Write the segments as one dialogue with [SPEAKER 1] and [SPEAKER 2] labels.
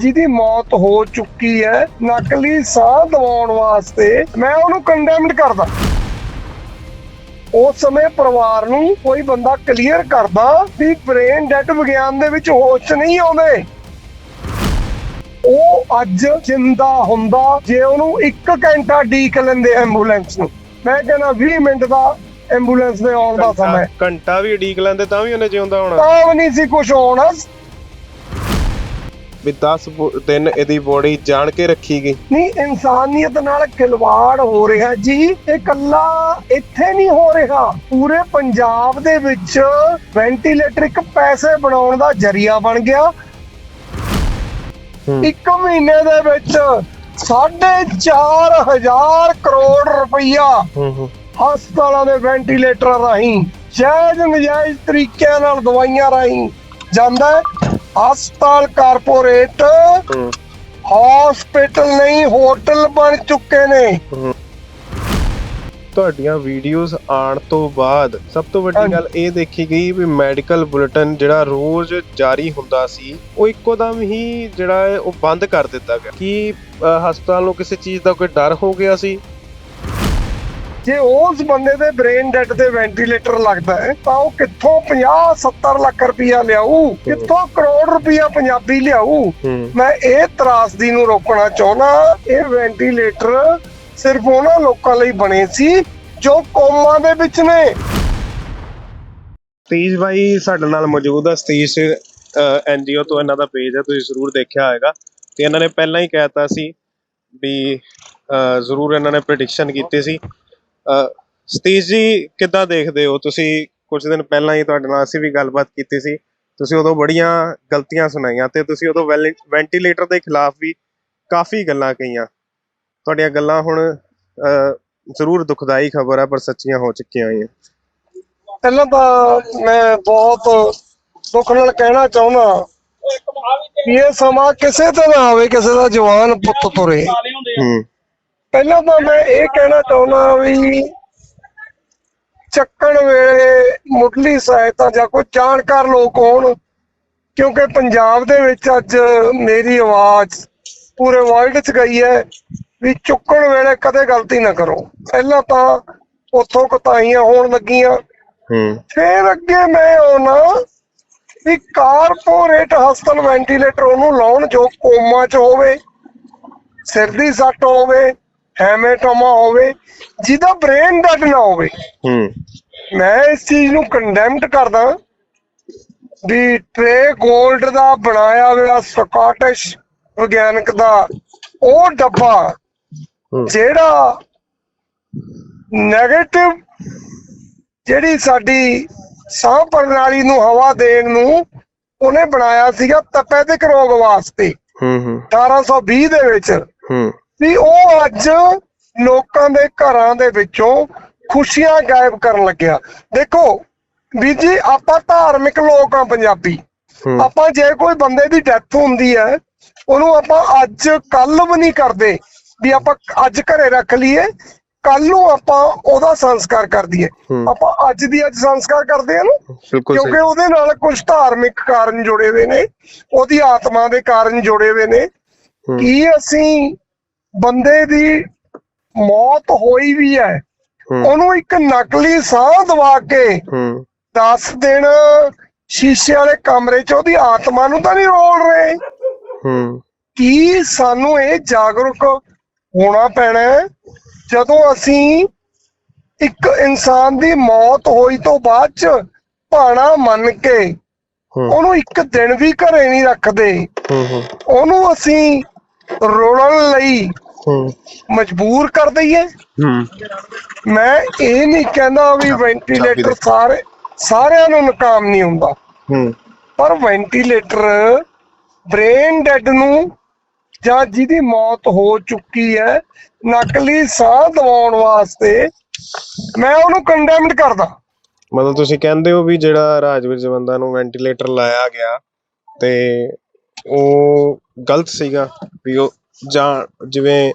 [SPEAKER 1] ਜਿਹਦੀ ਮੌਤ ਹੋ ਚੁੱਕੀ ਹੈ ਨਕਲੀ ਸਾਹ ਦਿਵਾਉਣ ਵਾਸਤੇ ਮੈਂ ਉਹਨੂੰ ਕੰਡੈਮਡ ਕਰਦਾ। ਉਸ ਸਮੇਂ ਪਰਿਵਾਰ ਨੂੰ ਕੋਈ ਬੰਦਾ ਕਲੀਅਰ ਕਰਦਾ ਵੀ ਬ੍ਰੇਨ ਡੈਡ ਵਿਗਿਆਨ ਦੇ ਵਿੱਚ ਹੋਸ਼ ਨਹੀਂ ਆਉਂਦੇ। ਉਹ ਅੱਜ ਜਿੰਦਾ ਹੁੰਦਾ ਜੇ ਉਹਨੂੰ 1 ਘੰਟਾ ਡੀਕ ਲੈਂਦੇ ਐਂਬੂਲੈਂਸ ਨੂੰ। ਮੈਂ ਕਹਿੰਦਾ 20 ਮਿੰਟ ਦਾ ਐਂਬੂਲੈਂਸ ਦੇ ਆਉਣ ਦਾ ਸਮਾਂ।
[SPEAKER 2] ਘੰਟਾ ਵੀ ਉਡੀਕ ਲੈਂਦੇ ਤਾਂ ਵੀ ਉਹਨੇ ਜਿਉਂਦਾ ਹੋਣਾ।
[SPEAKER 1] ਤਾਂ ਵੀ ਨਹੀਂ ਸੀ ਕੁਝ ਹੋਣਾ।
[SPEAKER 2] ਵੀ 10 ਦਿਨ ਇਹਦੀ ਬੋਡੀ ਜਾਣ ਕੇ ਰੱਖੀ ਗਈ।
[SPEAKER 1] ਨਹੀਂ ਇਨਸਾਨੀਅਤ ਨਾਲ ਖਿਲਵਾੜ ਹੋ ਰਿਹਾ ਜੀ। ਇਹ ਕੱਲਾ ਇੱਥੇ ਨਹੀਂ ਹੋ ਰਿਹਾ। ਪੂਰੇ ਪੰਜਾਬ ਦੇ ਵਿੱਚ ਵੈਂਟੀਲੇਟਰ ਇੱਕ ਪੈਸੇ ਬਣਾਉਣ ਦਾ ਜਰੀਆ ਬਣ ਗਿਆ। ਇੱਕ ਮਹੀਨੇ ਦੇ ਵਿੱਚ 4500 ਕਰੋੜ ਰੁਪਈਆ ਹਸਪਤਾਲਾਂ ਦੇ ਵੈਂਟੀਲੇਟਰ ਰਾਹੀਂ ਜਾਇਜ਼ ਨਜਾਇਜ਼ ਤਰੀਕਿਆਂ ਨਾਲ ਦਵਾਈਆਂ ਰਾਹੀਂ ਜਾਂਦਾ ਹੈ। ਹਸਪਤਾਲ ਕਾਰਪੋਰੇਟ ਹਸਪੀਟਲ ਨਹੀਂ ਹੋਟਲ ਬਣ ਚੁੱਕੇ ਨੇ।
[SPEAKER 2] ਤੁਹਾਡੀਆਂ ਵੀਡੀਓਜ਼ ਆਉਣ ਤੋਂ ਬਾਅਦ ਸਭ ਤੋਂ ਵੱਡੀ। ਗੱਲ ਇਹ ਦੇਖੀ ਗਈ ਵੀ ਮੈਡੀਕਲ ਬੁਲੇਟਿਨ ਜਿਹੜਾ ਰੋਜ਼ ਜਾਰੀ ਹੁੰਦਾ ਸੀ ਉਹ ਇੱਕੋ ਦਮ ਹੀ ਜਿਹੜਾ ਉਹ ਬੰਦ ਕਰ ਦਿੱਤਾ ਗਿਆ। ਕੀ ਹਸਪਤਾਲ ਨੂੰ ਕਿਸੇ ਚੀਜ਼ ਦਾ ਕੋਈ ਡਰ ਹੋ ਗਿਆ ਸੀ?
[SPEAKER 1] ਜੇ ਉਸ ਬੰਦੇ ਦੇ ਬ੍ਰੇਨ ਡੈਡ ਤੇ ਵੈਂਟੀਲੇਟਰ ਲੱਗਦਾ ਹੈ ਤਾਂ ਉਹ ਕਿੱਥੋਂ 50 70 ਲੱਖ ਰੁਪਇਆ ਲਿਆਊ? ਕਿੱਥੋਂ ਕਰੋੜ ਰੁਪਇਆ ਪੰਜਾਬੀ ਲਿਆਊ? ਮੈਂ ਇਹ ਤਰਾਸਦੀ ਨੂੰ ਰੋਕਣਾ ਚਾਹੁੰਦਾ ਇਹ ਵੈਂਟੀਲੇਟਰ ਸਿਰਫ ਉਹਨਾਂ ਲੋਕਾਂ ਲਈ ਬਣੇ ਸੀ ਜੋ ਕੋਮਾ ਦੇ ਵਿੱਚ ਨੇ।
[SPEAKER 2] ਸਤੀਸ਼ ਭਾਈ ਸਾਡੇ ਨਾਲ ਮੌਜੂਦ ਆ ਸਤੀਸ਼ ਐਨਜੀਓ ਤੋਂ ਇਹਨਾਂ ਦਾ ਪੇਜ ਹੈ ਤੁਸੀਂ ਜ਼ਰੂਰ ਦੇਖਿਆ ਹੋਵੇਗਾ ਤੇ ਇਹਨਾਂ ਨੇ ਪਹਿਲਾਂ ਹੀ ਕਹਿਤਾ ਸੀ ਵੀ ਜ਼ਰੂਰ ਇਹਨਾਂ ਨੇ ਪ੍ਰੈਡਿਕਸ਼ਨ ਕੀਤੀ ਸੀ। ਸਤੀਸ਼ ਜੀ ਕਿੱਦਾਂ ਦੇਖਦੇ ਹੋ? ਤੁਸੀਂ ਕੁਝ ਦਿਨ ਪਹਿਲਾਂ ਹੀ ਤੁਹਾਡੇ ਨਾਲ ਅਸੀਂ ਵੀ ਗੱਲਬਾਤ ਕੀਤੀ ਸੀ। ਤੁਸੀਂ ਉਦੋਂ ਬੜੀਆਂ ਗਲਤੀਆਂ ਸੁਣਾਈਆਂ ਤੇ ਤੁਸੀਂ ਉਦੋਂ ਵੈਂਟੀਲੇਟਰ ਦੇ ਖਿਲਾਫ ਵੀ ਕਾਫੀ ਗੱਲਾਂ ਕਹੀਆਂ। ਤੁਹਾਡੀਆਂ ਗੱਲਾਂ ਹੁਣ ਜ਼ਰੂਰ ਦੁਖਦਾਈ ਖਬਰ ਹੈ ਪਰ ਸੱਚੀਆਂ ਹੋ ਚੁੱਕੀਆਂ ਹੋਈਆਂ।
[SPEAKER 1] ਪਹਿਲਾਂ ਤਾਂ ਮੈਂ ਬਹੁਤ ਦੁੱਖ ਨਾਲ ਕਹਿਣਾ ਚਾਹੁੰਦਾ ਇਹ ਸਮਾਂ ਕਿਸੇ ਤੇ ਨਾ ਆਵੇ ਕਿਸੇ ਦਾ ਜਵਾਨ ਪੁੱਤ ਤੁਰੇ।
[SPEAKER 2] ਹੂੰ।
[SPEAKER 1] ਪਹਿਲਾਂ ਤਾਂ ਮੈਂ ਇਹ ਕਹਿਣਾ ਚਾਹੁੰਦਾ ਵੀ ਚੱਕਣ ਵੇਲੇ ਮੁੱਢਲੀ ਸਹਾਇਤਾ ਜਾਂ ਕੋਈ ਜਾਣਕਾਰ ਲੋਕ ਹੋਣ ਕਿਉਂਕਿ ਪੰਜਾਬ ਦੇ ਵਿੱਚ ਅੱਜ ਮੇਰੀ ਆਵਾਜ਼ ਪੂਰੇ ਵਰਲਡ 'ਚ ਗਈ ਹੈ ਵੀ ਚੁੱਕਣ ਵੇਲੇ ਕਦੇ ਗਲਤੀ ਨਾ ਕਰੋ। ਪਹਿਲਾਂ ਤਾਂ ਉੱਥੋਂ ਕਤਾਈਆਂ ਹੋਣ ਲੱਗੀਆਂ।
[SPEAKER 2] ਹੂੰ।
[SPEAKER 1] ਫਿਰ ਅੱਗੇ ਮੈਂ ਆਉਣਾ ਵੀ ਕਾਰਪੋਰੇਟ ਹਸਪਤਾਲ ਵੈਂਟੀਲੇਟਰ ਉਹਨੂੰ ਲਾਉਣ ਜੋ ਕੋਮਾ 'ਚ ਹੋਵੇ ਸਿਰ ਦੀ ਸੱਟ ਹੋਵੇ ਹੈਮੇਟੋਮਾ ਹੋਵੇ ਜਿਹਦਾ ਬ੍ਰੇਨ ਡੈਡ ਨਾ ਹੋਵੇ।
[SPEAKER 2] ਹੂੰ।
[SPEAKER 1] ਮੈਂ ਇਸ ਚੀਜ਼ ਨੂੰ ਕੰਡੈਮਡ ਕਰਦਾ ਵੀ ਟ੍ਰੇ 골ਡ ਦਾ ਬਣਾਇਆ ਹੋਇਆ ਸਕਾਟਿਸ਼ ਵਿਗਿਆਨਕ ਦਾ ਉਹ ਡੱਬਾ ਜਿਹੜਾ 네ਗੇਟਿਵ ਜਿਹੜੀ ਸਾਡੀ ਸਾਹ ਪ੍ਰਣਾਲੀ ਨੂੰ ਹਵਾ ਦੇਣ ਨੂੰ ਉਹਨੇ ਬਣਾਇਆ ਸੀਗਾ ਤਪੈਦਿਕ ਰੋਗ ਵਾਸਤੇ।
[SPEAKER 2] ਹੂੰ ਹੂੰ।
[SPEAKER 1] 1820 ਦੇ ਵਿੱਚ।
[SPEAKER 2] ਹੂੰ।
[SPEAKER 1] ਵੀ ਉਹ ਅੱਜ ਲੋਕਾਂ ਦੇ ਘਰਾਂ ਦੇ ਵਿੱਚੋਂ ਖੁਸ਼ੀਆਂ ਗਾਇਬ ਕਰਨ ਲੱਗਿਆ। ਦੇਖੋ ਵੀ ਜੀ ਆਪਾਂ ਧਾਰਮਿਕ ਲੋਕ ਆ ਪੰਜਾਬੀ।
[SPEAKER 2] ਹੂੰ।
[SPEAKER 1] ਆਪਾਂ ਜੇ ਕੋਈ ਬੰਦੇ ਦੀ ਡੈਥ ਹੁੰਦੀ ਹੈ ਉਹਨੂੰ ਆਪਾਂ ਅੱਜ ਕੱਲ ਵੀ ਨਹੀਂ ਕਰਦੇ ਵੀ ਆਪਾਂ ਅੱਜ ਘਰੇ ਰੱਖ ਲਈਏ ਕੱਲ ਨੂੰ ਆਪਾਂ ਉਹਦਾ ਸੰਸਕਾਰ ਕਰ ਦਈਏ।
[SPEAKER 2] ਹੂੰ।
[SPEAKER 1] ਆਪਾਂ ਅੱਜ ਦੀ ਅੱਜ ਸੰਸਕਾਰ ਕਰਦੇ ਆ ਨਾ ਕਿਉਂਕਿ ਉਹਦੇ ਨਾਲ ਕੁਝ ਧਾਰਮਿਕ ਕਾਰਨ ਜੁੜੇ ਹੋਏ ਨੇ ਉਹਦੀ ਆਤਮਾ ਦੇ ਕਾਰਨ ਜੁੜੇ ਹੋਏ ਨੇ।
[SPEAKER 2] ਹੂੰ।
[SPEAKER 1] ਕੀ ਅਸੀਂ ਬੰਦੇ ਦੀ ਮੌਤ ਹੋਈ ਵੀ ਹੈ। ਉਹਨੂੰ ਇੱਕ ਨਕਲੀ ਸਾਹ ਦਵਾ ਕੇ
[SPEAKER 2] ਹੂੰ।
[SPEAKER 1] 10 ਦਿਨ ਸ਼ੀਸ਼ੇ ਵਾਲੇ ਕਮਰੇ 'ਚ ਉਹਦੀ ਆਤਮਾ ਨੂੰ ਤਾਂ ਨਹੀਂ ਰੋਲ ਰਹੇ।
[SPEAKER 2] ਹੂੰ।
[SPEAKER 1] ਕੀ ਸਾਨੂੰ ਇਹ ਜਾਗਰੂਕ ਹੋਣਾ ਪੈਣਾ ਜਦੋਂ ਅਸੀਂ ਇੱਕ ਇਨਸਾਨ ਦੀ ਮੌਤ ਹੋਈ ਤੋਂ ਬਾਅਦ 'ਚ ਭਾਣਾ ਮੰਨ ਕੇ ਉਹਨੂੰ ਇੱਕ ਦਿਨ ਵੀ ਘਰੇ ਨਹੀਂ ਰੱਖਦੇ।
[SPEAKER 2] ਹੂੰ ਹੂੰ।
[SPEAKER 1] ਉਹਨੂੰ ਅਸੀਂ ਰੋਲਣ ਲਈ ਮਜਬੂਰ ਕਰ ਦਈਏ
[SPEAKER 2] ਹੂੰ।
[SPEAKER 1] ਮੈਂ ਇਹ ਨਹੀਂ ਕਹਿੰਦਾ ਵੀ ਵੈਂਟੀਲੇਟਰ ਸਾਰੇ ਸਾਰਿਆਂ ਨੂੰ ਨਕਾਮ ਨਹੀਂ ਹੁੰਦਾ।
[SPEAKER 2] ਹੂੰ।
[SPEAKER 1] ਪਰ ਵੈਂਟੀਲੇਟਰ ਬ੍ਰੇਨ ਡੈਡ ਨੂੰ ਜਾਂ ਜਿਹਦੀ ਮੌਤ ਹੋ ਚੁੱਕੀ ਹੈ ਨਕਲੀ ਸਾਹ ਦਿਵਾਉਣ ਵਾਸਤੇ ਮੈਂ ਉਹਨੂੰ ਕੰਡੈਮਡ ਕਰਦਾ।
[SPEAKER 2] ਮਤਲਬ ਤੁਸੀਂ ਕਹਿੰਦੇ ਹੋ ਵੀ ਜਿਹੜਾ ਰਾਜਵੀਰ ਜਵੰਦਾ ਨੂੰ ਵੈਂਟੀਲੇਟਰ ਲਾਇਆ ਗਿਆ ਤੇ ਉਹ ਗਲਤ ਸੀਗਾ ਵੀ ਉਹ ਜਾਂ ਜਿਵੇਂ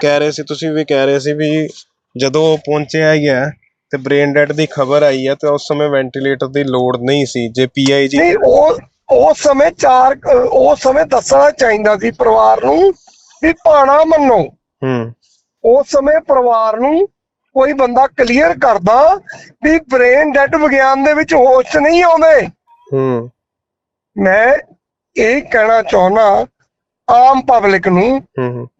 [SPEAKER 2] ਕਹਿ ਰਹੇ ਸੀ ਤੁਸੀਂ ਵੀ ਕਹਿ ਰਹੇ ਸੀ ਵੀ ਜਦੋਂ ਉਹ ਪਹੁੰਚਿਆ ਹੀ ਹੈ ਤੇ ਬ੍ਰੇਨ ਡੈਡ ਦੀ ਖਬਰ ਆਈ ਹੈ ਤੇ ਉਸ ਸਮੇਂ ਵੈਂਟੀਲੇਟਰ ਦੀ ਲੋੜ ਨਹੀਂ ਸੀ ਜੇ ਪੀਆਈਜੀ
[SPEAKER 1] ਨਹੀਂ ਉਹ ਉਸ ਸਮੇਂ ਚਾਰ ਉਸ ਸਮੇਂ ਦੱਸਣਾ ਚਾਹੀਦਾ ਸੀ ਪਰਿਵਾਰ ਨੂੰ ਵੀ ਭਾਣਾ ਮੰਨੋ।
[SPEAKER 2] ਹੂੰ।
[SPEAKER 1] ਉਸ ਸਮੇਂ ਪਰਿਵਾਰ ਨੂੰ ਕੋਈ ਬੰਦਾ ਕਲੀਅਰ ਕਰਦਾ ਵੀ ਬ੍ਰੇਨ ਡੈਡ ਵਿਗਿਆਨ ਦੇ ਵਿੱਚ ਹੋਸ਼ ਨਹੀਂ ਆਉਂਦੇ।
[SPEAKER 2] ਹੂੰ।
[SPEAKER 1] ਮੈਂ ਇਹ ਕਹਿਣਾ ਚਾਹੁੰਦਾ ਆਮ ਪਬਲਿਕ ਨੂੰ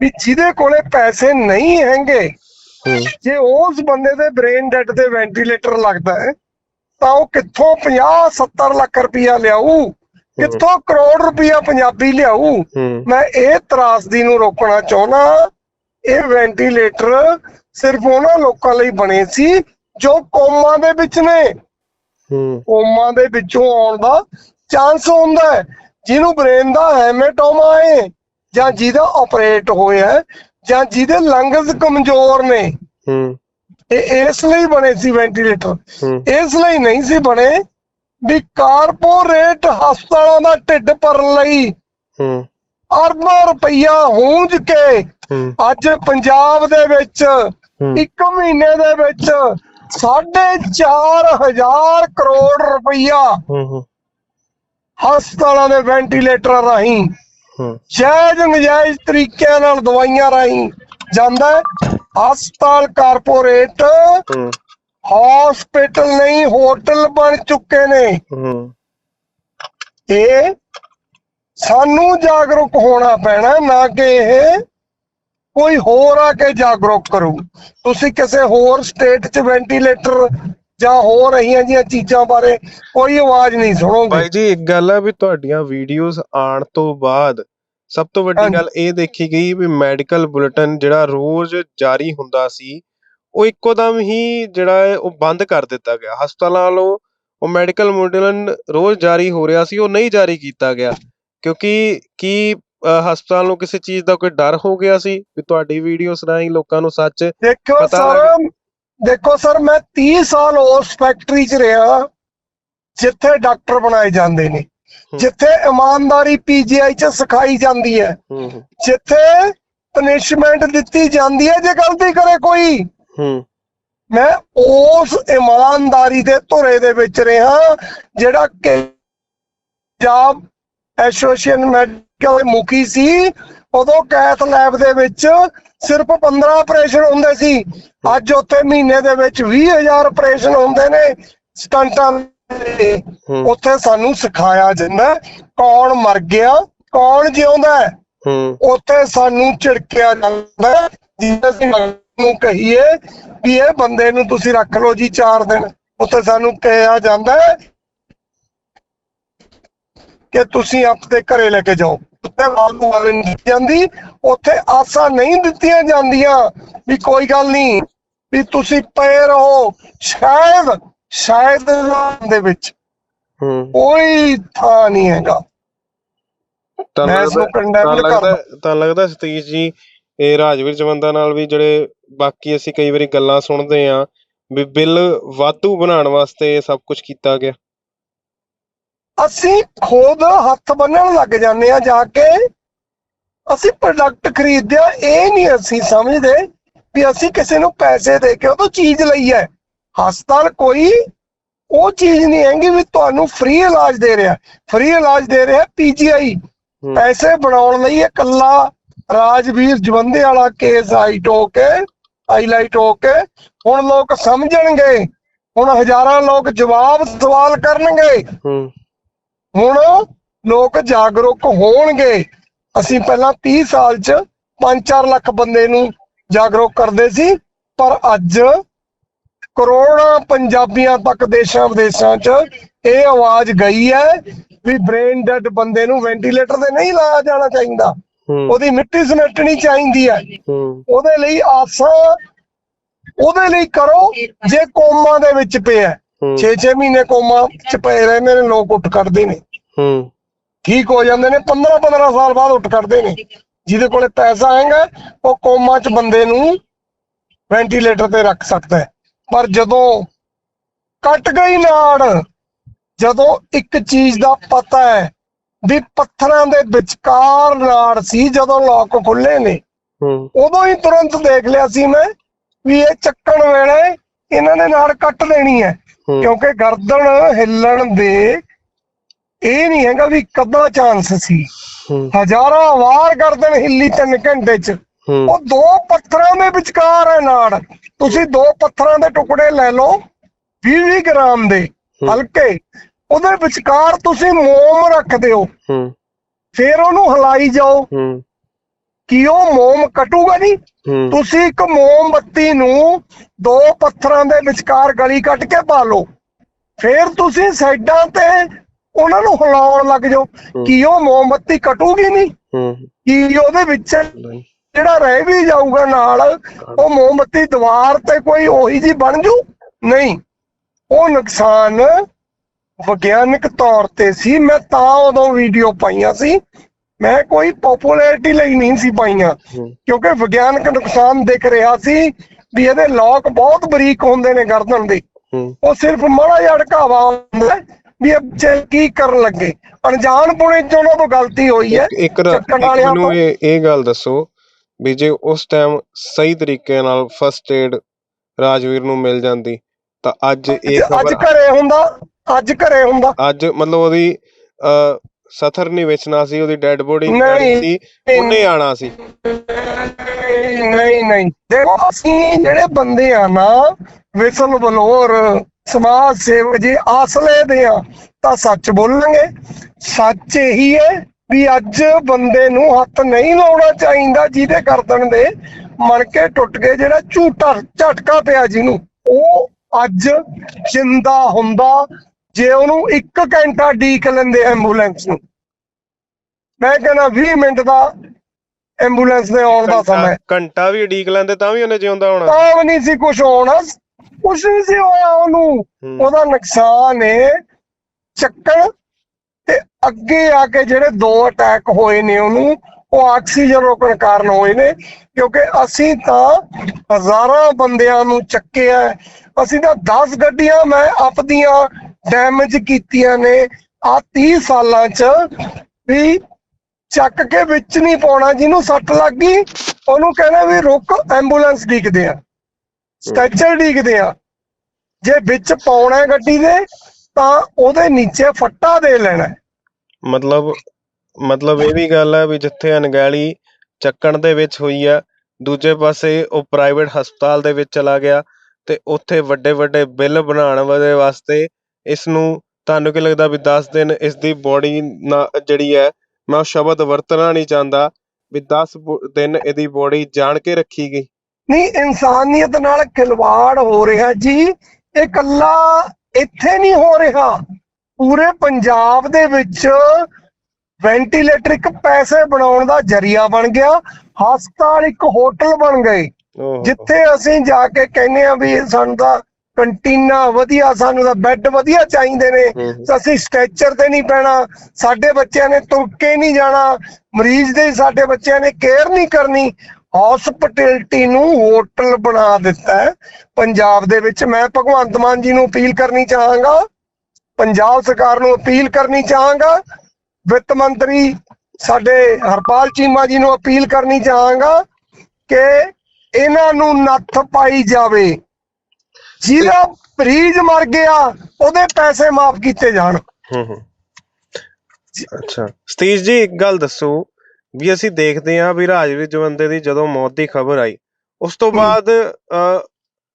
[SPEAKER 1] ਵੀ ਜਿਹਦੇ ਕੋਲੇ ਪੈਸੇ ਨਹੀਂ ਹੈਗੇ ਜੇ ਉਸ ਬੰਦੇ ਦੇ ਬ੍ਰੇਨ ਡੈਡ ਤੇ ਵੈਂਟੀਲੇਟਰ ਲੱਗਦਾ ਹੈ ਤਾਂ ਉਹ ਕਿੱਥੋਂ 50 70 ਲੱਖ ਰੁਪਇਆ ਲਿਆਊ? ਕਿੱਥੋਂ ਕਰੋੜ ਰੁਪਇਆ ਪੰਜਾਬੀ ਲਿਆਊ? ਮੈਂ ਇਹ ਤਰਾਸਦੀ ਨੂੰ ਰੋਕਣਾ ਚਾਹੁੰਦਾ ਇਹ ਵੈਂਟੀਲੇਟਰ ਸਿਰਫ ਉਹਨਾਂ ਲੋਕਾਂ ਲਈ ਬਣੇ ਸੀ ਜੋ ਕੋਮਾ ਦੇ ਵਿੱਚ ਨੇ। ਕੋਮਾ ਦੇ ਵਿੱਚੋਂ ਆਉਣ ਦਾ ਚਾਂਸ ਹੁੰਦਾ ਹੈ। ਜਿਹਨੂੰ ਬ੍ਰੇਨ ਦਾ ਹੈਮੇਟੋਮਾ ਹੈ ਜਾਂ ਜਿਹਦਾ ਆਪਰੇਟ ਹੋਇਆ ਜਾਂ ਜਿਹਦੇ ਲੰਗਸ ਕਮਜ਼ੋਰ ਨੇ
[SPEAKER 2] ਹੂੰ।
[SPEAKER 1] ਇਹ ਇਸ ਲਈ ਬਣੇ ਸੀ ਵੈਂਟੀਲੇਟਰ। ਇਸ ਲਈ ਨਹੀਂ ਸੀ ਬਣੇ ਵੀ ਕਾਰਪੋਰੇਟ ਹਸਪਤਾਲਾਂ ਦਾ ਢਿੱਡ ਭਰਨ ਲਈ।
[SPEAKER 2] ਹੂੰ।
[SPEAKER 1] ਅਰਬਾਂ ਰੁਪਈਆ ਹੂੰਜ ਕੇ ਅੱਜ ਪੰਜਾਬ ਦੇ ਵਿੱਚ ਇੱਕ ਮਹੀਨੇ ਦੇ ਵਿੱਚ ਹਜ਼ਾਰ ਕਰੋੜ ਰੁਪਈਆ
[SPEAKER 2] ਹੂੰ।
[SPEAKER 1] ਹਸਪਤਾਲਾਂ ਦੇ ਵੈਂਟੀਲੇਟਰ ਰਾਹੀਂ ਜਾਇਜ਼ ਨਜਾਇਜ਼ ਤਰੀਕਿਆਂ ਨਾਲ ਦਵਾਈਆਂ ਰਾਹੀਂ ਜਾਂਦਾ। ਹਸਪਤਾਲ ਕਾਰਪੋਰੇਟ ਹਸਪੀਟਲ ਨਹੀਂ ਹੋਟਲ ਬਣ ਚੁੱਕੇ ਨੇ। ਇਹ ਸਾਨੂੰ ਜਾਗਰੂਕ ਹੋਣਾ ਪੈਣਾ ਨਾ ਕਿ ਇਹ ਕੋਈ ਹੋਰ ਆ ਕੇ ਜਾਗਰੂਕ ਕਰੂ। ਤੁਸੀਂ ਕਿਸੇ ਹੋਰ ਸਟੇਟ 'ਚ ਵੈਂਟੀਲੇਟਰ ਜਾਂ ਹੋਰ ਰਹੀਆਂ ਜੀਆਂ ਚੀਜ਼ਾਂ ਬਾਰੇ ਕੋਈ ਆਵਾਜ਼ ਨਹੀਂ ਸੁਣੋਗੇ।
[SPEAKER 2] ਭਾਈ ਜੀ ਇੱਕ ਗੱਲ ਹੈ ਵੀ ਤੁਹਾਡੀਆਂ ਵੀਡੀਓਜ਼ ਆਉਣ ਤੋਂ ਬਾਅਦ ਸਭ ਤੋਂ ਵੱਡੀ। ਗੱਲ ਇਹ ਦੇਖੀ ਗਈ ਵੀ ਮੈਡੀਕਲ ਬੁਲੇਟਿਨ ਜਿਹੜਾ ਰੋਜ਼ ਜਾਰੀ ਹੁੰਦਾ ਸੀ ਉਹ ਇੱਕੋ ਦਮ ਹੀ ਜਿਹੜਾ ਹੈ ਉਹ ਬੰਦ ਕਰ ਦਿੱਤਾ ਗਿਆ। ਹਸਪਤਾਲਾਂ ਵੱਲੋਂ ਉਹ ਮੈਡੀਕਲ ਬੁਲੇਟਿਨ ਰੋਜ਼ ਜਾਰੀ ਹੋ ਰਿਹਾ ਸੀ ਉਹ ਨਹੀਂ ਜਾਰੀ ਕੀਤਾ ਗਿਆ। ਕਿਉਂਕਿ ਕੀ ਹਸਪਤਾਲ ਨੂੰ ਕਿਸੇ ਚੀਜ਼ ਦਾ ਕੋਈ ਡਰ ਹੋ ਗਿਆ ਸੀ ਵੀ ਤੁਹਾਡੀ ਵੀਡੀਓਜ਼ ਰਾਹੀਂ ਲੋਕਾਂ ਨੂੰ ਸੱਚ
[SPEAKER 1] ਦੇਖੋ
[SPEAKER 2] ਪਤਾ
[SPEAKER 1] ਸਰ ਦੇਖੋ ਸਰ ਮੈਂ 30 ਸਾਲ ਉਸ ਫੈਕਟਰੀ 'ਚ ਰਿਹਾ ਜਿੱਥੇ ਡਾਕਟਰ ਬਣਾਏ ਜਾਂਦੇ ਨੇ। ਜਿੱਥੇ ਇਮਾਨਦਾਰੀ ਪੀਜੀਆਈ 'ਚ ਸਿਖਾਈ ਜਾਂਦੀ ਹੈ ਜਿੱਥੇ ਪਨਿਸ਼ਮੈਂਟ ਦਿੱਤੀ ਜਾਂਦੀ ਹੈ ਜੇ ਗਲਤੀ ਕਰੇ ਕੋਈ। ਮੈਂ ਉਸ ਇਮਾਨਦਾਰੀ ਦੇ ਧੁਰੇ ਦੇ ਵਿੱਚ ਰਿਹਾ ਜਿਹੜਾ ਕਿ ਪੰਜਾਬ ਐਸੋਸੀਏਸ਼ਨ ਮੈਡੀਕਲ ਮੁਖੀ ਸੀ ਉਦੋਂ ਕੈਥ ਲੈਬ ਦੇ ਵਿੱਚ ਸਿਰਫ 15 ਆਪਰੇਸ਼ਨ ਹੁੰਦੇ ਸੀ। ਅੱਜ ਉੱਥੇ ਮਹੀਨੇ ਦੇ ਵਿੱਚ 20000 ਆਪਰੇਸ਼ਨ ਹੁੰਦੇ ਨੇ ਸਟੰਟਾਂ ਦੇ। ਉੱਥੇ ਸਾਨੂੰ ਸਿਖਾਇਆ ਜਾਂਦਾ ਕੌਣ ਮਰ ਗਿਆ ਕੌਣ ਜਿਉਂਦਾ ਉੱਥੇ ਸਾਨੂੰ ਝਿੜਕਿਆ ਜਾਂਦਾ ਜਿਵੇਂ ਅਸੀਂ ਨੂੰ ਕਹੀਏ ਵੀ ਇਹ ਬੰਦੇ ਨੂੰ ਤੁਸੀਂ ਰੱਖ ਲਓ ਜੀ 4 ਦਿਨ। ਉੱਥੇ ਸਾਨੂੰ ਕਿਹਾ ਜਾਂਦਾ ਕਿ ਤੁਸੀਂ ਆਪਣੇ ਘਰੇ ਲੈ ਕੇ ਜਾਓ। ਉੱਥੇ ਵਾਲੂ ਨਹੀਂ ਦਿੱਤੀ ਜਾਂਦੀ। ਉੱਥੇ ਆਸਾਂ ਨਹੀਂ ਦਿੱਤੀਆਂ ਜਾਂਦੀਆਂ। ਵੀ ਕੋਈ ਗੱਲ ਨਹੀਂ। ਵੀ ਤੁਸੀਂ ਪਏ ਰਹੋ। ਸ਼ਾਇਦ ਸ਼ਾਇਦ ਦੇ ਵਿੱਚ
[SPEAKER 2] ਹੂੰ।
[SPEAKER 1] ਕੋਈ ਥਾਂ ਨਹੀਂ ਹੈਗਾ।
[SPEAKER 2] ਤਾਂ ਲੱਗਦਾ ਤਾਂ ਲੱਗਦਾ। ਤਾਂ ਸਤੀਸ਼ ਜੀ ਇਹ ਰਾਜਵੀਰ ਜਵੰਦਾ ਨਾਲ ਵੀ ਜਿਹੜੇ ਬਾਕੀ ਅਸੀਂ ਕਈ ਵਾਰੀ ਗੱਲਾਂ ਸੁਣਦੇ ਆ ਵੀ ਬਿੱਲ ਵਾਧੂ ਬਣਾਉਣ ਵਾਸਤੇ ਸਭ ਕੁਝ ਕੀਤਾ ਗਿਆ।
[SPEAKER 1] ਅਸੀਂ ਖੁਦ ਹੱਥ ਬੰਨਣ ਲੱਗ ਜਾਂਦੇ ਆ ਜਾ ਕੇ। ਅਸੀਂ ਪ੍ਰੋਡਕਟ ਖਰੀਦਦੇ ਆ ਇਹ ਨਹੀਂ ਅਸੀਂ ਸਮਝਦੇ ਵੀ ਅਸੀਂ ਕਿਸੇ ਨੂੰ ਪੈਸੇ ਦੇ ਕੇ ਉਹ ਤੋਂ ਚੀਜ਼ ਲਈ ਹੈ। ਹਸਪਤਾਲ ਕੋਈ ਉਹ ਚੀਜ਼ ਨਹੀਂ ਹੈਗੀ ਵੀ ਤੁਹਾਨੂੰ ਫ੍ਰੀ ਇਲਾਜ ਦੇ ਰਿਹਾ। ਫ੍ਰੀ ਇਲਾਜ ਦੇ ਰਿਹਾ ਪੀਜੀਆਈ ਪੈਸੇ ਬਣਾਉਣ ਲਈ ਇਹ ਇਕੱਲਾ ਰਾਜਵੀਰ ਜਵੰਦੇ ਵਾਲਾ ਕੇਸ ਹਾਈਟ ਹੋ ਕੇ ਹਾਈਲਾਈਟ ਹੋ। ਕੇ ਹੁਣ ਲੋਕ ਸਮਝਣਗੇ ਹੁਣ ਹਜ਼ਾਰਾਂ ਲੋਕ ਜਵਾਬ ਸਵਾਲ ਕਰਨਗੇ। ਹੁਣ ਲੋਕ ਜਾਗਰੂਕ ਹੋਣਗੇ। ਅਸੀਂ ਪਹਿਲਾਂ 30 ਸਾਲ ਚ 5-4 ਲੱਖ ਬੰਦੇ ਨੂੰ ਜਾਗਰੂਕ ਕਰਦੇ ਸੀ ਪਰ ਅੱਜ ਕਰੋੜਾਂ ਪੰਜਾਬੀਆਂ ਤੱਕ ਦੇਸ਼ਾਂ ਵਿਦੇਸ਼ਾਂ ਚ ਇਹ ਆਵਾਜ਼ ਗਈ ਹੈ ਵੀ ਬ੍ਰੇਨ ਡੈਡ ਬੰਦੇ ਨੂੰ ਵੈਂਟੀਲੇਟਰ ਤੇ ਨਹੀਂ ਲਾਇਆ ਜਾਣਾ ਚਾਹੀਦਾ। ਉਹਦੀ ਮਿੱਟੀ ਸਮੇਟਣੀ ਚਾਹੀਦੀ ਹੈ। ਉਹਦੇ ਲਈ ਆਸਾਂ ਉਹਦੇ ਲਈ ਕਰੋ ਜੇ ਕੋਮਾ ਦੇ ਵਿੱਚ ਪਿਆ।
[SPEAKER 2] ਹੂੰ।
[SPEAKER 1] 6-6 ਮਹੀਨੇ ਕੋਮਾ ਚ ਪਏ ਰਹਿੰਦੇ ਨੇ ਲੋਕ ਉੱਠ ਖੜਦੇ ਨੇ।
[SPEAKER 2] ਹੂੰ।
[SPEAKER 1] ਠੀਕ ਹੋ ਜਾਂਦੇ ਨੇ 15-15 ਸਾਲ ਬਾਅਦ ਉੱਠ ਖੜਦੇ ਨੇ। ਜਿਹਦੇ ਕੋਲੇ ਪੈਸਾ ਹੈਗਾ ਉਹ ਕੋਮਾ ਚ ਬੰਦੇ ਨੂੰ ਵੈਂਟੀਲੇਟਰ ਤੇ ਰੱਖ ਸਕਦਾ ਹੈ। ਪਰ ਜਦੋਂ ਕੱਟ ਗਈ ਨਾੜ ਜਦੋਂ ਇੱਕ ਚੀਜ਼ ਦਾ ਪਤਾ ਹੈ ਵੀ ਪੱਥਰਾਂ ਦੇ ਵਿਚਕਾਰ ਨਾੜ ਸੀ ਜਦੋਂ ਲੋਕ ਖੁੱਲੇ ਨੇ
[SPEAKER 2] ਹੂੰ।
[SPEAKER 1] ਉਦੋਂ ਹੀ ਤੁਰੰਤ ਦੇਖ ਲਿਆ ਸੀ ਮੈਂ ਵੀ ਇਹ ਚੱਕਣ ਵੇਲੇ ਇਹਨਾਂ ਨੇ ਨਾੜ ਕੱਟ ਦੇਣੀ ਹੈ।
[SPEAKER 2] ਹੂੰ।
[SPEAKER 1] ਕਿਉਂਕਿ ਗਰਦਨ ਹਿੱਲਣ ਦੇ ਇਹ ਨਹੀਂ ਹੈਗਾ ਵੀ ਕਦਾਂ ਚਾਂਸ ਸੀ। ਹਜ਼ਾਰਾਂ ਵਾਰ ਗਰਦਨ ਹਿੱਲੀ ਤਿੰਨ ਘੰਟੇ ਚ। ਉਹ ਦੋ ਪੱਥਰਾਂ ਦੇ ਵਿਚਕਾਰ ਹੈ ਨਾੜ। ਤੁਸੀਂ ਦੋ ਪੱਥਰਾਂ ਦੇ ਟੁਕੜੇ ਲੈ ਲਓ 20 ਗ੍ਰਾਮ ਦੇ। ਹਲਕੇ। ਉਹਦੇ ਵਿਚਕਾਰ ਤੁਸੀਂ ਮੋਮ ਰੱਖ ਦਿਓ। ਫਿਰ ਉਹਨੂੰ ਹਲਾਈ ਜਾਓ। ਕਿ ਉਹ ਮੋਮ ਕਟੂਗਾ ਨਹੀਂ ਤੁਸੀਂ ਇੱਕ ਮੋਮਬੱਤੀ ਨੂੰ ਦੋ ਪੱਥਰਾਂ ਦੇ ਵਿਚਕਾਰ ਗਲੀ ਕੱਟ ਕੇ ਪਾ ਲਓ। ਫਿਰ ਤੁਸੀਂ ਸਾਈਡਾਂ ਤੇ ਉਹਨਾਂ ਨੂੰ ਹਿਲਾਉਣ ਲੱਗ ਜਾਓ। ਕਿ ਉਹ ਮੋਮਬੱਤੀ ਕਟੂਗੀ ਨਹੀਂ? ਕਿ ਉਹਦੇ ਵਿੱਚ ਜਿਹੜਾ ਰਹਿ ਵੀ ਜਾਊਗਾ ਨਾਲ ਉਹ ਮੋਮਬੱਤੀ ਦੀਵਾਰ ਤੇ ਕੋਈ ਉਹੀ ਜੀ ਬਣ ਜੂ? ਨਹੀਂ। ਉਹ ਨੁਕਸਾਨ ਵਿਗਿਆਨਿਕ ਤੌਰ ਤੇ ਸੀ। ਮੈਂ ਤਾਂ ਉਦੋਂ ਵੀਡੀਓ ਪਾਈਆਂ ਸੀ। ਮੈਂ ਕੋਈ ਪਪੂਲੈਰਿਟੀ ਲਈ ਨਹੀਂ ਸੀ ਪਾਈਆਂ। ਕਿਉਂਕਿ ਵਿਗਿਆਨਕ ਨੁਕਸਾਨ ਦਿਖ ਰਿਹਾ ਸੀ ਵੀ ਇਹਦੇ ਲੋਕ ਬਹੁਤ ਬਰੀਕ ਹੁੰਦੇ ਨੇ ਗਰਦਨ ਦੇ। ਉਹ ਸਿਰਫ ਮਾੜਾ ਜਿਹਾ ਅੜਕਾਵਾ ਹੁੰਦਾ ਵੀ ਇਹ ਬੱਚੇ ਕੀ ਕਰਨ ਲੱਗੇ? ਅਣਜਾਣ ਪੁਣੇ ਚ ਉਹਨਾਂ ਤੋਂ ਗਲਤੀ ਹੋਈ ਹੈ।
[SPEAKER 2] ਇੱਕ
[SPEAKER 1] ਚੱਕਣ ਵਾਲਿਆਂ
[SPEAKER 2] ਮੈਨੂੰ
[SPEAKER 1] ਤੋਂ।
[SPEAKER 2] ਇਹ ਇਹ ਗੱਲ ਦੱਸੋ ਵੀ ਜੇ ਉਸ ਟਾਈਮ ਸਹੀ ਤਰੀਕੇ ਨਾਲ ਫਸਟ ਏਡ ਰਾਜਵੀਰ ਨੂੰ ਮਿਲ ਜਾਂਦੀ ਤਾਂ ਅੱਜ ਇਹ
[SPEAKER 1] ਅੱਜ
[SPEAKER 2] ਖਬਰ
[SPEAKER 1] ਘਰੇ ਹੁੰਦਾ। ਅੱਜ ਘਰੇ ਹੁੰਦਾ।
[SPEAKER 2] ਅੱਜ ਮਤਲਬ ਉਹਦੀ ਅ ਸਥਰ ਨਹੀਂ ਵੇਚਣਾ ਸੀ ਉਹਦੀ ਡੈੱਡ ਬੋਡੀ
[SPEAKER 1] ਨਹੀਂ,
[SPEAKER 2] ਸੀ ਉਹਨੇ ਆਣਾ ਸੀ।
[SPEAKER 1] ਨਹੀਂ ਨਹੀਂ। ਦੇਖੋ ਅਸੀਂ ਜਿਹੜੇ ਬੰਦੇ ਆ ਨਾ ਵਿਸਲ ਬਲੋਰ ਸਮਾਜ ਸੇਵਕ ਜੀ ਆਸਲੇ ਦੇ ਆ ਤਾਂ ਸੱਚ ਬੋਲਾਂਗੇ ਸੱਚ ਇਹੀ ਹੈ ਵੀ ਅੱਜ ਬੰਦੇ ਨੂੰ ਹੱਥ ਨਹੀਂ ਲਾਉਣਾ ਚਾਹੀਦਾ ਜਿਹਦੇ ਕਰਦਣ ਦੇ ਮਣ ਕੇ ਟੁੱਟ ਗਏ ਜਿਹੜਾ ਝੂਟਾ ਝਟਕਾ ਪਿਆ ਜਿਹਨੂੰ ਉਹ ਅੱਜ ਜਿੰਦਾ ਹੁੰਦਾ ਜੇ ਉਹਨੂੰ 1 ਘੰਟਾ ਡੀਕ ਲੈਂਦੇ ਐਂਬੂਲੈਂਸ ਨੂੰ। ਮੈਂ ਕਹਿੰਦਾ 20 ਮਿੰਟ ਦਾ ਐਂਬੂਲੈਂਸ ਦੇ ਆਉਣ ਦਾ ਸਮਾਂ।
[SPEAKER 2] ਘੰਟਾ ਵੀ ਉਡੀਕ ਲੈਂਦੇ ਤਾਂ ਵੀ ਉਹਨੇ ਜਿਉਂਦਾ ਹੋਣਾ।
[SPEAKER 1] ਤਾਂ ਵੀ ਨਹੀਂ ਸੀ ਕੁਝ ਹੋਣਾ। ਕੁਝ ਨਹੀਂ ਸੀ ਹੋਇਆ ਉਹਨੂੰ। ਉਹਦਾ ਨੁਕਸਾਨ ਹੈ ਚੱਕਣ ਤੇ ਅੱਗੇ ਆ ਕੇ ਜਿਹੜੇ ਦੋ ਅਟੈਕ ਹੋਏ ਨੇ ਉਹਨੂੰ ਉਹ ਆਕਸੀਜਨ ਰੋਕਣ ਕਾਰਨ ਹੋਏ ਨੇ ਕਿਉਂਕਿ ਅਸੀਂ ਤਾਂ ਹਜ਼ਾਰਾਂ ਬੰਦਿਆਂ ਨੂੰ ਚੱਕਿਆ। ਅਸੀਂ ਤਾਂ 10 ਗੱਡੀਆਂ ਮੈਂ ਆਪਦੀਆਂ ਡੈਮੇਜ ਕੀਤੀਆਂ ਨੇ ਆ 30 ਸਾਲਾਂ ਚ ਵੀ ਚੱਕ ਕੇ ਵਿੱਚ ਨਹੀਂ ਪਾਉਣਾ ਜਿਹਨੂੰ ਸੱਟ ਲੱਗ ਗਈ ਉਹਨੂੰ ਕਹਿਣਾ ਵੀ ਰੁਕ ਐਂਬੂਲੈਂਸ ਡੀਕਦੇ ਆ ਸਟ੍ਰੈਚਰ ਡੀਕਦੇ ਆ। ਜੇ ਵਿੱਚ ਪਾਉਣਾ ਹੈ ਗੱਡੀ ਦੇ ਤਾਂ ਉਹਦੇ ਨੀਚੇ ਫੱਟਾ ਦੇ ਲੈਣਾ।
[SPEAKER 2] ਮਤਲਬ ਮਤਲਬ ਇਹ ਵੀ ਗੱਲ ਹੈ ਵੀ ਜਿੱਥੇ ਅਣਗਹਿਲੀ ਚੱਕਣ ਦੇ ਵਿੱਚ ਹੋਈ ਆ ਦੂਜੇ ਪਾਸੇ ਉਹ ਪ੍ਰਾਈਵੇਟ ਹਸਪਤਾਲ ਦੇ ਵਿੱਚ ਚਲਾ ਗਿਆ ਤੇ ਉੱਥੇ ਵੱਡੇ ਵੱਡੇ ਬਿੱਲ ਬਣਾਉਣ ਵਾਲੇ ਵਾਸਤੇ ਇਸ ਨੂੰ ਤੁਹਾਨੂੰ ਕੀ ਲੱਗਦਾ ਵੀ 10 ਦਿਨ ਇਸ ਦੀ ਬੋਡੀ ਜਿਹੜੀ ਹੈ ਮੈਂ ਉਹ ਸ਼ਬਦ ਵਰਤਣਾ ਨਹੀਂ ਚਾਹੁੰਦਾ ਵੀ 10 ਬੋ- ਦਿਨ ਇਹਦੀ ਬੋਡੀ ਜਾਣ ਕੇ ਰੱਖੀ ਗਈ।
[SPEAKER 1] ਨਹੀਂ ਇਨਸਾਨੀਅਤ ਨਾਲ ਖਿਲਵਾੜ ਹੋ ਰਿਹਾ ਜੀ ਇਹ ਕੱਲਾ ਇੱਥੇ ਨਹੀਂ ਹੋ ਰਿਹਾ। ਪੂਰੇ ਪੰਜਾਬ ਦੇ ਵਿੱਚ ਵੈਂਟੀਲੇਟਰ ਇੱਕ ਪੈਸੇ ਬਣਾਉਣ ਦਾ ਜਰੀਆ ਬਣ ਗਿਆ। ਹਸਪਤਾਲ ਇੱਕ ਹੋਟਲ ਬਣ ਗਏ। ਜਿੱਥੇ ਅਸੀਂ ਜਾ ਕੇ ਕਹਿੰਦੇ ਆ ਵੀ ਸਾਨੂੰ ਤਾਂ ਕੰਟੀਨਾ ਵਧੀਆ ਸਾਨੂੰ ਤਾਂ ਬੈੱਡ ਵਧੀਆ ਚਾਹੀਦੇ ਨੇ। ਅਸੀਂ ਸਟ੍ਰੈਚਰ ਤੇ ਨਹੀਂ ਪੈਣਾ ਸਾਡੇ ਬੱਚਿਆਂ ਨੇ ਤੁਰ ਕੇ ਨਹੀਂ ਜਾਣਾ। ਮਰੀਜ਼ ਦੇ ਸਾਡੇ ਬੱਚਿਆਂ ਨੇ ਕੇਅਰ ਨਹੀਂ ਕਰਨੀ। ਹਸਪਿਟੈਲਿਟੀ ਨੂੰ ਹੋਟਲ ਬਣਾ ਦਿੱਤਾ ਹੈ। ਪੰਜਾਬ ਦੇ ਵਿੱਚ ਮੈਂ ਭਗਵੰਤ ਮਾਨ ਜੀ ਨੂੰ ਅਪੀਲ ਕਰਨੀ ਚਾਹਾਂਗਾ, ਪੰਜਾਬ ਸਰਕਾਰ ਨੂੰ ਅਪੀਲ ਕਰਨੀ ਚਾਹਾਂਗਾ, ਵਿੱਤ ਮੰਤਰੀ ਸਾਡੇ ਹਰਪਾਲ ਚੀਮਾ ਜੀ ਨੂੰ ਅਪੀਲ ਕਰਨੀ ਚਾਹਾਂਗਾ ਕਿ ਇਹਨਾਂ ਨੂੰ ਨੱਥ ਪਾਈ ਜਾਵੇ। ਜਿਹਦਾ ਮਰੀਜ਼ ਮਰ ਗਿਆ, ਉਹਦੇ ਪੈਸੇ ਮਾਫ ਕੀਤੇ ਜਾਣ।
[SPEAKER 2] ਹੂੰ ਹੂੰ। ਅੱਛਾ। ਸਤੀਸ਼ ਜੀ, ਇੱਕ ਗੱਲ ਦੱਸੋ ਵੀ ਅਸੀਂ ਦੇਖਦੇ ਹਾਂ ਵੀ ਰਾਜਵੀਰ ਜਵੰਦੇ ਦੀ ਜਦੋਂ ਮੌਤ ਦੀ ਖਬਰ ਆਈ ਉਸ ਤੋਂ। ਬਾਅਦ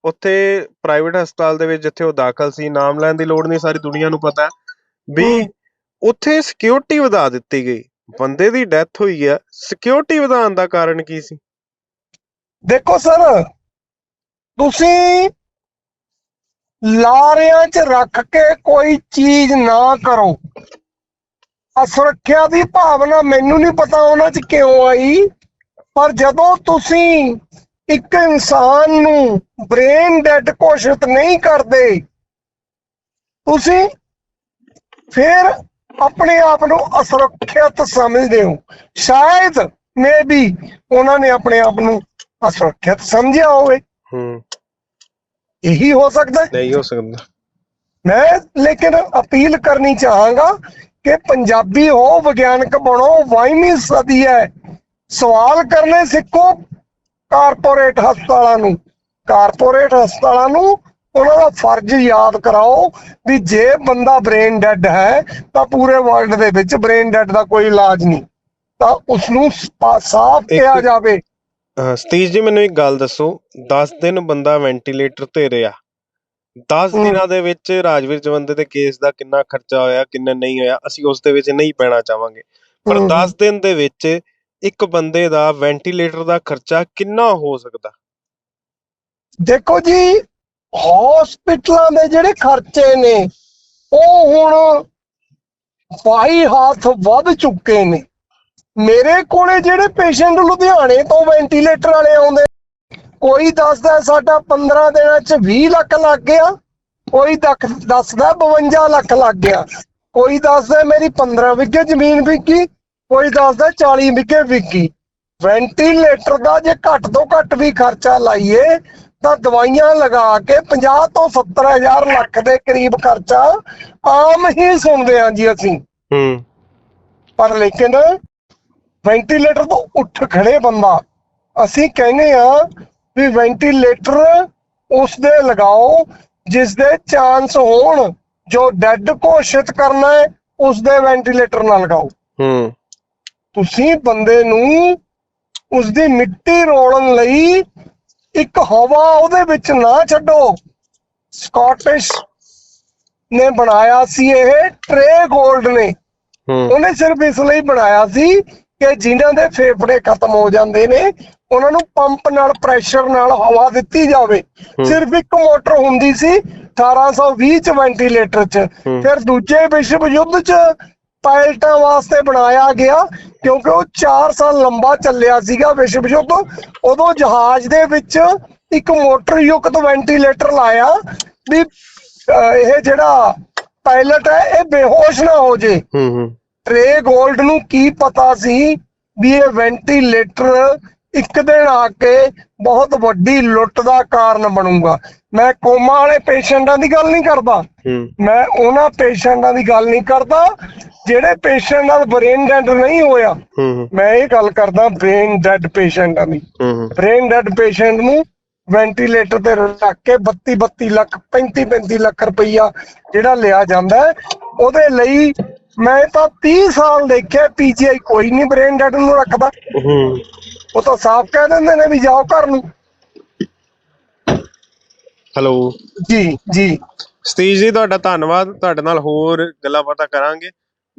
[SPEAKER 2] ਉੱਥੇ ਪ੍ਰਾਈਵੇਟ ਹਸਪਤਾਲ ਦੇ ਵਿੱਚ ਜਿੱਥੇ ਉਹ ਦਾਖਲ ਸੀ ਨਾਮ ਲੈਣ ਦੀ ਲੋੜ ਨਹੀਂ ਸਾਰੀ ਦੁਨੀਆ ਨੂੰ ਪਤਾ ਵੀ। ਉੱਥੇ ਸਿਕਿਉਰਿਟੀ ਵਧਾ ਦਿੱਤੀ ਗਈ ਬੰਦੇ ਦੀ ਡੈਥ ਹੋਈ ਹੈ ਸਿਕਿਉਰਿਟੀ ਵਧਾਉਣ ਦਾ ਕਾਰਨ ਕੀ ਸੀ
[SPEAKER 1] ਦੇਖੋ ਸਰ ਤੁਸੀਂ ਲਾਰਿਆਂ 'ਚ ਰੱਖ ਕੇ ਕੋਈ ਚੀਜ਼ ਨਾ ਕਰੋ ਅਸੁਰੱਖਿਆ ਦੀ ਭਾਵਨਾ ਮੈਨੂੰ ਨਹੀਂ ਪਤਾ ਉਹਨਾਂ 'ਚ ਕਿਉਂ ਆਈ ਪਰ ਜਦੋਂ ਤੁਸੀਂ ਇੱਕ ਇਨਸਾਨ ਨੂੰ ਬ੍ਰੇਨ ਡੈਡ ਘੋਸ਼ਿਤ ਨਹੀਂ ਕਰਦੇ ਤੁਸੀਂ ਫਿਰ ਆਪਣੇ ਆਪ ਨੂੰ ਅਸੁਰੱਖਿਅਤ ਸਮਝਦੇ ਹੋ। ਸ਼ਾਇਦ ਮੇ ਵੀ ਉਹਨਾਂ ਨੇ ਆਪਣੇ ਆਪ ਨੂੰ ਅਸੁਰੱਖਿਅਤ ਸਮਝਿਆ ਹੋਵੇ।
[SPEAKER 2] ਹੂੰ।
[SPEAKER 1] ਇਹੀ ਹੋ ਸਕਦਾ
[SPEAKER 2] ਨਹੀਂ ਹੋ ਸਕਦਾ।
[SPEAKER 1] ਮੈਂ ਲੇਕਿਨ ਅਪੀਲ ਕਰਨੀ ਚਾਹਾਂਗਾ ਕਿ ਪੰਜਾਬੀ ਹੋ ਵਿਗਿਆਨਕ ਬਣੋ 22ਵੀਂ ਸਦੀ ਹੈ। ਸਵਾਲ ਕਰਨੇ ਸਿੱਖੋ ਕਾਰਪੋਰੇਟ ਹਸਪਤਾਲਾਂ ਨੂੰ। ਕਾਰਪੋਰੇਟ ਹਸਪਤਾਲਾਂ ਨੂੰ ਉਹਨਾਂ ਦਾ ਫਰਜ਼ ਯਾਦ ਕਰਾਓ ਵੀ ਜੇ ਬੰਦਾ ਬ੍ਰੇਨ ਡੈਡ ਹੈ ਤਾਂ ਪੂਰੇ ਵਰਲਡ ਦੇ ਵਿੱਚ ਬ੍ਰੇਨ ਡੈਡ ਦਾ ਕੋਈ ਇਲਾਜ ਨਹੀਂ। ਤਾਂ ਉਸ ਨੂੰ ਸਾਫ਼ ਕਿਹਾ ਜਾਵੇ।
[SPEAKER 2] ਸਤੀਸ਼ ਜੀ ਮੈਨੂੰ ਇੱਕ ਗੱਲ ਦੱਸੋ। 10 ਦਿਨ ਬੰਦਾ ਵੈਂਟੀਲੇਟਰ ਤੇ ਰਿਹਾ। 10
[SPEAKER 1] ਹਮ।
[SPEAKER 2] ਦਿਨਾਂ ਦੇ ਵਿੱਚ ਰਾਜਵੀਰ ਜਵੰਦੇ ਦੇ ਕੇਸ ਦਾ ਕਿੰਨਾ ਖਰਚਾ ਹੋਇਆ ਕਿੰਨਾ ਨਹੀਂ ਹੋਇਆ ਅਸੀਂ ਉਸ ਦੇ ਵਿੱਚ ਨਹੀਂ ਪੈਣਾ ਚਾਹਾਂਗੇ ਪਰ
[SPEAKER 1] ਹਮ।
[SPEAKER 2] 10 ਦਿਨ ਦੇ ਵਿੱਚ ਇੱਕ ਬੰਦੇ ਦਾ ਵੈਂਟੀਲੇਟਰ ਦਾ ਖਰਚਾ ਕਿੰਨਾ ਹੋ ਸਕਦਾ
[SPEAKER 1] ਦੇਖੋ ਜੀ ਹਸਪੀਟਲਾਂ ਦੇ ਜਿਹੜੇ ਖਰਚੇ ਨੇ ਉਹ ਹੁਣ ਬਾਈ ਹੱਥ ਵੱਧ ਚੁੱਕੇ ਨੇ ਮੇਰੇ ਕੋਲੇ ਜਿਹੜੇ ਪੇਸ਼ੈਂਟ ਲੁਧਿਆਣੇ ਤੋਂ ਵੈਂਟੀਲੇਟਰ ਵਾਲੇ ਆਉਂਦੇ ਕੋਈ ਦੱਸਦਾ ਸਾਡਾ 15 ਦਿਨਾਂ ਚ 20 ਲੱਖ ਲੱਗ ਗਿਆ। ਕੋਈ ਦੱਸਦਾ 52 ਲੱਖ ਲੱਗ ਗਿਆ। ਕੋਈ ਦੱਸਦਾ ਮੇਰੀ 15 ਵਿਗੇ ਜ਼ਮੀਨ ਵਿਕੀ ਕੋਈ ਦੱਸਦਾ 40 ਵਿਗੇ ਵਿਕੀ। ਵੈਂਟੀਲੇਟਰ ਦਾ ਜੇ ਘੱਟ ਤੋਂ ਘੱਟ ਵੀ ਖਰਚਾ ਲਾਈਏ ਤਾਂ ਦਵਾਈਆਂ ਲਗਾ ਕੇ 50 ਤੋਂ 70 ਹਜ਼ਾਰ ਲੱਖ ਦੇ ਕਰੀਬ ਖਰਚਾ ਆਮ ਹੀ ਸੁਣਦੇ ਹਾਂ ਜੀ ਅਸੀਂ।
[SPEAKER 2] ਹੂੰ।
[SPEAKER 1] ਪਰ ਲੇਕਿਨ ਵੈਂਟੀਲੇਟਰ ਤੋਂ ਉੱਠ ਖੜੇ ਬੰਦਾ ਅਸੀਂ ਕਹਿੰਦੇ ਆ ਵੀ ਵੈਂਟੀਲੇਟਰ ਉਸ ਦੇ ਲਗਾਓ ਜਿਸ ਦੇ ਚਾਂਸ ਹੋਣ ਜੋ ਡੈੱਡ ਘੋਸ਼ਿਤ ਕਰਨਾ ਹੈ ਉਸ ਦੇ ਵੈਂਟੀਲੇਟਰ ਨਾ ਲਗਾਓ।
[SPEAKER 2] ਹੂੰ।
[SPEAKER 1] ਤੁਸੀਂ ਬੰਦੇ ਨੂੰ ਉਸ ਦੀ ਮਿੱਟੀ ਰੋਲਣ ਲਈ ਇੱਕ ਹਵਾ ਉਹਦੇ ਵਿੱਚ ਨਾ ਛੱਡੋ। ਸਕਾਟਿਸ਼ ਨੇ ਬਣਾਇਆ ਸੀ ਇਹ ਟ੍ਰੇ 골ਡ ਨੇ ਉਹਨੇ ਸਿਰਫ ਇਸ ਲਈ ਬਣਾਇਆ ਸੀ ਕਿ ਜਿਨ੍ਹਾਂ ਦੇ ਫੇਫੜੇ ਖਤਮ ਹੋ ਜਾਂਦੇ ਨੇ ਉਹਨਾਂ ਨੂੰ ਪੰਪ ਨਾਲ ਪ੍ਰੈਸ਼ਰ ਨਾਲ ਹਵਾ ਦਿੱਤੀ ਜਾਵੇ। ਸਿਰਫ ਇੱਕ ਮੋਟਰ ਹੁੰਦੀ ਸੀ 1820 ਚ ਵੈਂਟੀਲੇਟਰ ਚ। ਫਿਰ ਦੂਜੇ ਵਿਸ਼ਵ ਯੁੱਧ ਚ ਪਾਇਲਟਾਂ ਵਾਸਤੇ ਬਣਾਇਆ ਗਿਆ ਕਿਉਂਕਿ ਉਹ 4 ਸਾਲ ਲੰਬਾ ਚੱਲਿਆ ਸੀਗਾ ਵਿਸ਼ਵ ਯੁੱਧ। ਉਦੋਂ ਜਹਾਜ਼ ਦੇ ਵਿੱਚ ਇੱਕ ਮੋਟਰ ਯੁਕਤ ਵੈਂਟੀਲੇਟਰ ਲਾਇਆ ਵੀ ਇਹ ਜਿਹੜਾ ਪਾਇਲਟ ਹੈ ਇਹ ਬੇਹੋਸ਼ ਨਾ ਹੋ ਜੇ।
[SPEAKER 2] ਹੂੰ ਹੂੰ।
[SPEAKER 1] ਟ੍ਰੇ 골ਡ ਨੂੰ ਕੀ ਪਤਾ ਸੀ ਵੀ ਇਹ ਵੈਂਟੀਲੇਟਰ ਇੱਕ ਦਿਨ ਆ ਕੇ ਬਹੁਤ ਵੱਡੀ ਲੁੱਟ ਦਾ ਕਾਰਨ ਬਣੂਗਾ। ਮੈਂ ਕੋਮਾ ਵਾਲੇ ਪੇਸ਼ੈਂਟਾਂ ਦੀ ਗੱਲ ਨਹੀਂ ਕਰਦਾ। ਮੈਂ ਉਹਨਾਂ ਪੇਸ਼ੈਂਟਾਂ ਦੀ ਗੱਲ ਨਹੀਂ ਕਰਦਾ ਜਿਹੜੇ ਪੇਸ਼ੈਂਟ ਨਾਲ ਬ੍ਰੇਨ ਡੈਡ ਨਹੀਂ ਹੋਇਆ। ਮੈਂ ਇਹ ਗੱਲ ਕਰਦਾ ਬ੍ਰੇਨ ਡੈਡ ਪੇਸ਼ੈਂਟਾਂ ਦੀ। ਬ੍ਰੇਨ ਡੈਡ ਪੇਸ਼ੈਂਟ ਨੂੰ ਵੈਂਟੀਲੇਟਰ ਤੇ ਰੱਖ ਕੇ 32 32 ਲੱਖ 35 35 ਲੱਖ ਰੁਪਈਆ ਜਿਹੜਾ ਲਿਆ ਜਾਂਦਾ ਉਹਦੇ ਲਈ ਮੈਂ ਤਾਂ 30 ਸਾਲ ਦੇਖਿਆ ਪੀਜੀਆਈ ਕੋਈ ਨਹੀਂ ਬ੍ਰੇਨ ਡੈਡ ਨੂੰ ਰੱਖਦਾ। ਉਹ ਤਾਂ ਸਾਫ਼ ਕਹਿ ਦਿੰਦੇ ਨੇ ਵੀ ਜਾਓ ਘਰ ਨੂੰ।
[SPEAKER 2] ਹੈਲੋ।
[SPEAKER 1] ਜੀ ਜੀ।
[SPEAKER 2] ਸਤੀਸ਼ ਜੀ ਤੁਹਾਡਾ ਧੰਨਵਾਦ। ਤੁਹਾਡੇ ਨਾਲ ਹੋਰ ਗੱਲਾਂ ਬਾਤਾਂ ਕਰਾਂਗੇ।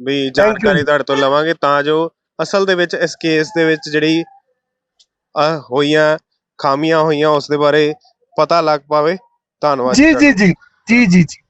[SPEAKER 2] ਵੀ ਜਾਣਕਾਰੀ ਤੁਹਾਡੇ ਤੋਂ ਲਵਾਂਗੇ ਤਾਂ ਜੋ ਅਸਲ ਦੇ ਵਿੱਚ ਇਸ ਕੇਸ ਦੇ ਵਿੱਚ ਜਿਹੜੀ ਅਹ, ਹੋਈਆਂ ਖਾਮੀਆਂ ਹੋਈਆਂ ਉਸ ਦੇ ਬਾਰੇ ਪਤਾ ਲੱਗ ਪਾਵੇ। ਧੰਨਵਾਦ।
[SPEAKER 1] ਜੀ ਜੀ। ਜੀ ਜੀ ਜੀ।